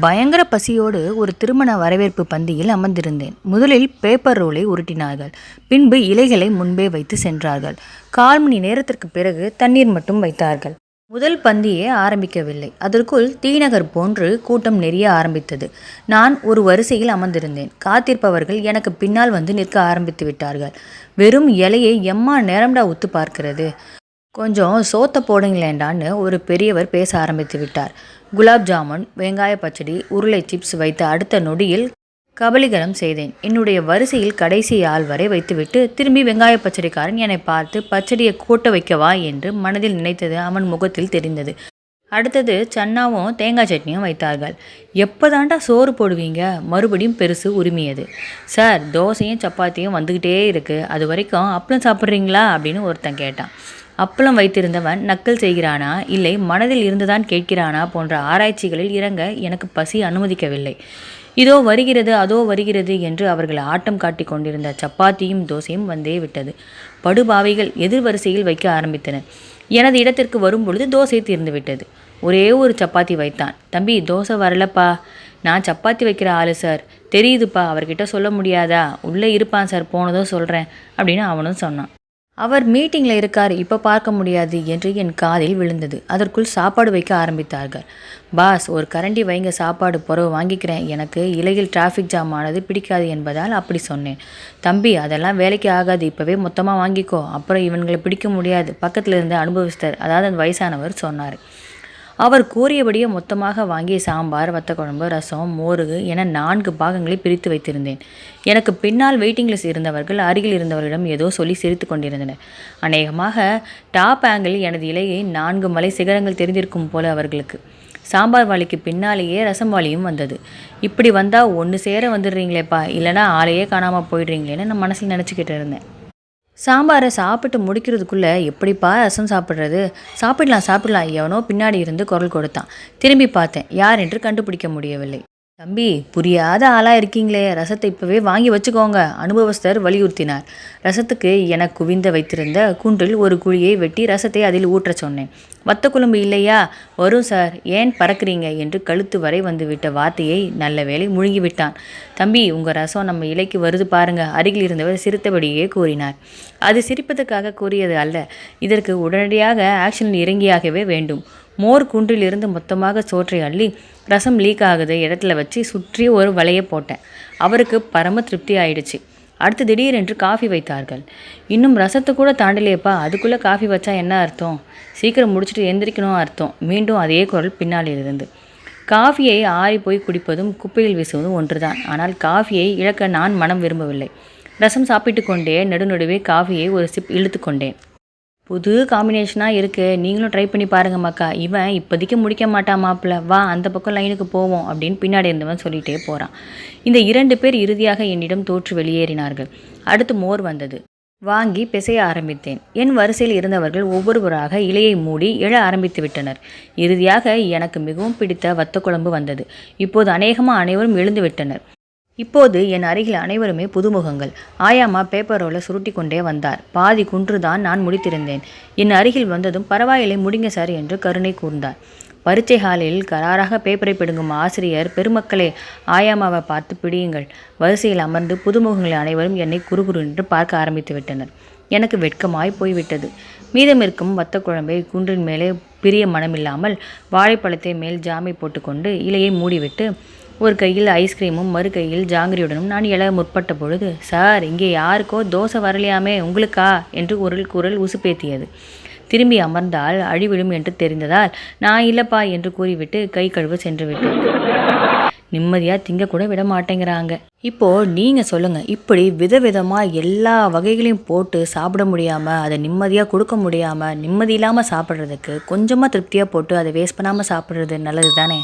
பயங்கர பசியோடு ஒரு திருமண வரவேற்பு பந்தியில் அமர்ந்திருந்தேன். முதலில் பேப்பர் ரோலை உருட்டினார்கள். பின்பு இலைகளை முன்பே வைத்து சென்றார்கள். கால் மணி நேரத்திற்கு பிறகு தண்ணீர் மட்டும் வைத்தார்கள். முதல் பந்தியே ஆரம்பிக்கவில்லை. அதற்குள் தீநகர் போன்று கூட்டம் நெறிய ஆரம்பித்தது. நான் ஒரு வரிசையில் அமர்ந்திருந்தேன். காத்திருப்பவர்கள் எனக்கு பின்னால் வந்து நிற்க ஆரம்பித்து விட்டார்கள் வெறும் இலையை எம்மா நேரம்டா உத்து பார்க்கிறது? கொஞ்சம் சோத்தை போடுங்களேண்டான்னு ஒரு பெரியவர் பேச ஆரம்பித்து விட்டார். குலாப் ஜாமுன் வெங்காய பச்சடி உருளை சிப்ஸ் வைத்த அடுத்த நொடியில் கபலீகரம் செய்தேன். என்னுடைய வரிசையில் கடைசி ஆள் வரை வைத்துவிட்டு திரும்பி வெங்காய பச்சடிக்காரன் என்னை பார்த்து பச்சடியை கூட்ட வைக்கவா? என்று மனதில் நினைத்தது அவன் முகத்தில் தெரிந்தது. அடுத்தது சன்னாவும் தேங்காய் சட்னியும் வைத்தார்கள். எப்போதாண்டா சோறு போடுவீங்க? மறுபடியும் பெருசு உரிமையது. சார் தோசையும் சப்பாத்தியும் வந்துக்கிட்டே இருக்குது அது வரைக்கும் அப்பளம் சாப்பிட்றீங்களா? அப்படின்னு ஒருத்தன் கேட்டான். அப்பளம் வைத்திருந்தவன் நக்கல் செய்கிறானா? இல்லை மனதில் இருந்துதான் கேட்கிறானா போன்ற ஆராய்ச்சிகளில் இறங்க எனக்கு பசி அனுமதிக்கவில்லை. இதோ வருகிறது அதோ வருகிறது என்று அவர்கள் ஆட்டம் காட்டி கொண்டிருந்த சப்பாத்தியும் தோசையும் வந்தே விட்டது. படுபாவைகள் எதிர்வரிசையில் வைக்க ஆரம்பித்தன எனது இடத்திற்கு வரும்பொழுது தோசை தீர்ந்துவிட்டது ஒரே ஒரு சப்பாத்தி வைத்தான். தம்பி தோசை வரலப்பா. நான் சப்பாத்தி வைக்கிற ஆளு சார். தெரியுதுப்பா அவர்கிட்ட சொல்ல முடியாதா? உள்ளே இருப்பான் சார். போனதும் சொல்கிறேன் அப்படின்னு அவனும் சொன்னான். அவர் மீட்டிங்கில் இருக்கார் இப்போ பார்க்க முடியாது என்று என் காதில் விழுந்தது. அதற்குள் சாப்பாடு வைக்க ஆரம்பித்தார்கள். பாஸ் ஒரு கரண்டி வைங்க சாப்பாடு புறவு வாங்கிக்கிறேன். எனக்கு இலையில் டிராஃபிக் ஜாம் ஆனது பிடிக்காது என்பதால் அப்படி சொன்னேன். தம்பி அதெல்லாம் வேலைக்கு ஆகாது. இப்போவே மொத்தமாக வாங்கிக்கோ. அப்புறம் இவன்களை பிடிக்க முடியாது. பக்கத்தில் இருந்து அனுபவிஸ்தர் அதாவது அந்த வயசானவர் சொன்னார். அவர் கூறியபடியே மொத்தமாக வாங்கிய சாம்பார் வத்தக்குழம்பு ரசம் மோருகு என நான்கு பாகங்களை பிரித்து வைத்திருந்தேன். எனக்கு பின்னால் வெயிட்டிங் லிஸ்ட் இருந்தவர்கள் அருகில் இருந்தவர்களிடம் ஏதோ சொல்லி சிரித்து கொண்டிருந்தனர். அநேகமாக டாப் ஆங்கிள் எனது இலையை நான்கு மலை சிகரங்கள் தெரிந்திருக்கும் போல அவர்களுக்கு. சாம்பார் வாளிக்கு பின்னாலேயே ரசம் வாளியும் வந்தது. இப்படி வந்தால் ஒன்று சேர வந்துடுறீங்களேப்பா இல்லைனா ஆளையே காணாமல் போயிடுறீங்களேன்னு நான் மனசில் நினச்சிக்கிட்டு இருந்தேன். சாம்பாரை சாப்பிட்டு முடிக்கிறதுக்குள்ளே எப்படிப்பா ரசம் சாப்பிட்றது? சாப்பிடலாம் சாப்பிடலாம் எவனோ பின்னாடி இருந்து குரல் கொடுத்தான். திரும்பி பார்த்தேன் யார் என்று கண்டுபிடிக்க முடியவில்லை. தம்பி புரியாத ஆளாக இருக்கீங்களே. ரசத்தை இப்போவே வாங்கி வச்சுக்கோங்க அனுபவஸ்தர் வலியுறுத்தினார். ரசத்துக்கு என குவிந்த வைத்திருந்த குன்றில் ஒரு குழியை வெட்டி ரசத்தை அதில் ஊற்றச் சொன்னேன். வத்த குழம்பு இல்லையா? வரும் சார். ஏன் பறக்குறீங்க? என்று கழுத்து வரை வந்துவிட்ட வார்த்தையை நல்ல வேலை முழுங்கிவிட்டான். தம்பி உங்கள் ரசம் நம்ம இலைக்கு வருது பாருங்க. அருகில் இருந்தவர் சிரித்தபடியே கூறினார். அது சிரிப்பதற்காக கூறியது அல்ல. இதற்கு உடனடியாக ஆக்ஷனில் இறங்கியாகவே வேண்டும். மோர் குன்றிலிருந்து மொத்தமாக சோற்றை அள்ளி ரசம் லீக் ஆகுது இடத்துல வச்சு சுற்றி ஒரு வலையை போட்டேன். அவருக்கு பரம திருப்தி ஆயிடுச்சு. அடுத்து திடீரென்று காஃபி வைத்தார்கள். இன்னும் ரசத்தை கூட தாண்டலையப்பா அதுக்குள்ளே காஃபி வச்சா என்ன அர்த்தம்? சீக்கிரம் முடிச்சுட்டு எந்திரிக்கணும் அர்த்தம். மீண்டும் அதே குரல் பின்னால் இருந்து காஃபியை ஆறி போய் குடிப்பதும் குப்பையில் வீசுவதும் ஒன்றுதான். ஆனால் காஃபியை இழக்க நான் மனம் விரும்பவில்லை. ரசம் சாப்பிட்டு கொண்டே நடுநடுவே காஃபியை ஒரு சிப் இழுத்து கொண்டேன். புது காம்பினேஷனாக இருக்குது நீங்களும் ட்ரை பண்ணி பாருங்க மக்கா. இவன் இப்போதைக்கு முடிக்க மாட்டான் மாப்பிள்ள. வா அந்த பக்கம் லைனுக்கு போவோம் அப்படின்னு பின்னாடி இருந்தவன் சொல்லிகிட்டே போகிறான் இந்த இரண்டு பேர் இறுதியாக என்னிடம் தோற்று வெளியேறினார்கள். அடுத்து மோர் வந்தது. வாங்கி பிசைய ஆரம்பித்தேன். என் வரிசையில் இருந்தவர்கள் ஒவ்வொருவராக இலையை மூடி எழ ஆரம்பித்து விட்டனர். இறுதியாக எனக்கு மிகவும் பிடித்த வத்த குழம்பு வந்தது. இப்போது அநேகமாக அனைவரும் எழுந்து விட்டனர். இப்போது என் அருகில் அனைவருமே புதுமுகங்கள். ஆயாமா பேப்பர் ரோலை சுருட்டி கொண்டே வந்தார். பாதி குன்றுதான் நான் முடித்திருந்தேன். என் அருகில் வந்ததும் பரவாயில்லை முடிங்க சார் என்று கருணை கூர்ந்தார். பரீட்சை ஹாலில் கராராக பேப்பரை பிடுங்கும் ஆசிரியர் பெருமக்களே ஆயாமாவை பார்த்து பிடியுங்கள். வரிசையில் அமர்ந்து புதுமுகங்கள் அனைவரும் என்னை குறுகுறு என்று பார்க்க ஆரம்பித்து விட்டனர். எனக்கு வெட்கமாய் போய்விட்டது. மீதமிருக்கும் வத்த குழம்பை குன்றின் மேலே பிரிய மனமில்லாமல் வாழைப்பழத்தை மேல் ஜாமை போட்டுக்கொண்டு இலையை மூடிவிட்டு ஒரு கையில் ஐஸ்கிரீமும் மறு கையில் ஜாங்கிரியுடனும் நான் எழ முற்பட்ட பொழுது சார் இங்கே யாருக்கோ தோசை வரலையாமே உங்களுக்கா? என்று ஒரு குரல் உசுப்பேத்தியது. திரும்பி அமர்ந்தால் அழிவிடும் என்று தெரிந்ததால் நான் இல்லப்பா என்று கூறிவிட்டு கை கழுவ சென்று விட்டேன் நிம்மதியாக திங்கக்கூட விட மாட்டேங்கிறாங்க. இப்போது நீங்கள் சொல்லுங்கள் இப்படி விதவிதமாக எல்லா வகைகளையும் போட்டு சாப்பிட முடியாமல் அதை நிம்மதியாக கொடுக்க முடியாமல் நிம்மதி இல்லாமல் சாப்பிட்றதுக்கு கொஞ்சமாக திருப்தியாக போட்டு அதை வேஸ்ட் பண்ணாமல் சாப்பிட்றது நல்லது தானே